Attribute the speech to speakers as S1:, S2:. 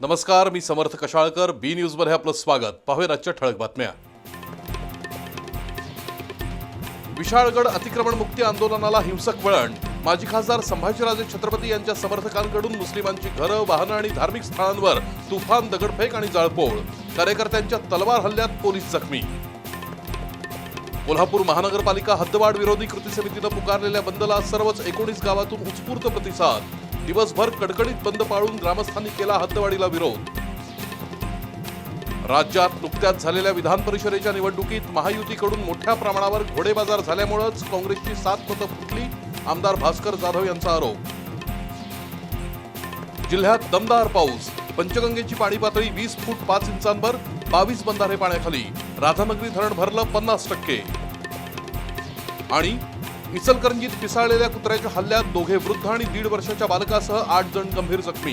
S1: नमस्कार मी समर्थ कशाळकर बी न्यूजमध्ये आपलं स्वागत. पाहूया आजच्या ठळक बातम्या. विशाळगड अतिक्रमणमुक्ती आंदोलनाला हिंसक वळण. माजी खासदार संभाजीराजे छत्रपती यांच्या समर्थकांकडून मुस्लिमांची घरं वाहनं आणि धार्मिक स्थळांवर तुफान दगडफेक आणि जाळपोळ. कार्यकर्त्यांच्या तलवार हल्ल्यात पोलीस जखमी. कोल्हापूर महानगरपालिका हद्दवाढ विरोधी कृती समितीनं पुकारलेल्या बंदला सर्वच एकोणीस गावातून उत्स्फूर्त प्रतिसाद. दिवसभर कडकडीत बंद पाळून ग्रामस्थांनी केला हद्दवाढीला विरोध. राज्यात नुकत्याच झालेल्या विधान परिषदेच्या निवडणुकीत महायुतीकडून मोठ्या प्रमाणावर घोडेबाजार झाल्यामुळेच काँग्रेसची सात मतं फुटली आमदार भास्कर जाधव यांचा आरोप. जिल्ह्यात दमदार पाऊस पंचगंगेची पाणी पातळी वीस फूट पाच इंचांवर बावीस बंधारे पाण्याखाली राधानगरी धरण भरलं पन्नास टक्के. आणि इचलकरंजीत पिसाळलेल्या कुत्र्याच्या हल्ल्यात दोघे वृद्ध आणि दीड वर्षाच्या बालकासह आठ जण गंभीर जखमी.